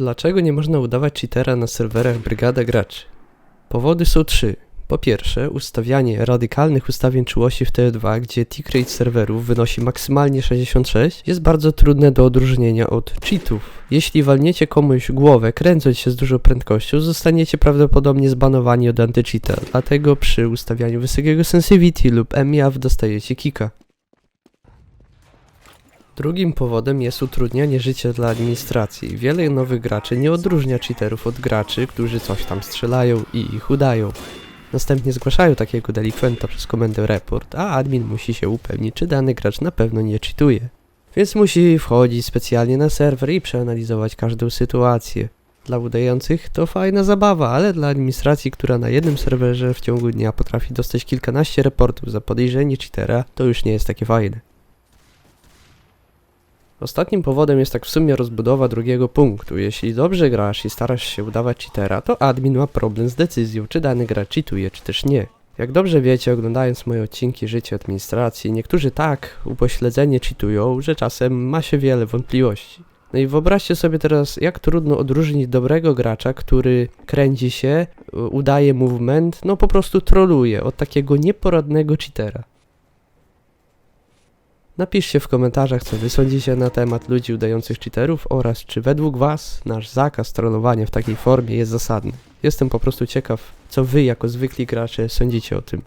Dlaczego nie można udawać cheatera na serwerach Brygada Graczy? Powody są trzy. Po pierwsze, ustawianie radykalnych ustawień czułości w TE2, gdzie tick rate serwerów wynosi maksymalnie 66, jest bardzo trudne do odróżnienia od cheatów. Jeśli walniecie komuś głowę kręcąc się z dużą prędkością, zostaniecie prawdopodobnie zbanowani od antycheata, dlatego przy ustawianiu wysokiego sensitivity lub MIAV dostajecie kika. Drugim powodem jest utrudnianie życia dla administracji. Wiele nowych graczy nie odróżnia cheaterów od graczy, którzy coś tam strzelają i ich udają. Następnie zgłaszają takiego delikwenta przez komendę report, a admin musi się upewnić, czy dany gracz na pewno nie cheatuje. Więc musi wchodzić specjalnie na serwer i przeanalizować każdą sytuację. Dla udających to fajna zabawa, ale dla administracji, która na jednym serwerze w ciągu dnia potrafi dostać kilkanaście reportów za podejrzenie cheatera, to już nie jest takie fajne. Ostatnim powodem jest tak w sumie rozbudowa drugiego punktu. Jeśli dobrze grasz i starasz się udawać cheatera, to admin ma problem z decyzją, czy dany gracz cheatuje, czy też nie. Jak dobrze wiecie, oglądając moje odcinki życia administracji, niektórzy tak upośledzenie cheatują, że czasem ma się wiele wątpliwości. No i wyobraźcie sobie teraz, jak trudno odróżnić dobrego gracza, który kręci się, udaje movement, no po prostu troluje, od takiego nieporadnego cheatera. Napiszcie w komentarzach, co wy sądzicie na temat ludzi udających cheaterów oraz czy według was nasz zakaz trollowania w takiej formie jest zasadny. Jestem po prostu ciekaw, co wy jako zwykli gracze sądzicie o tym.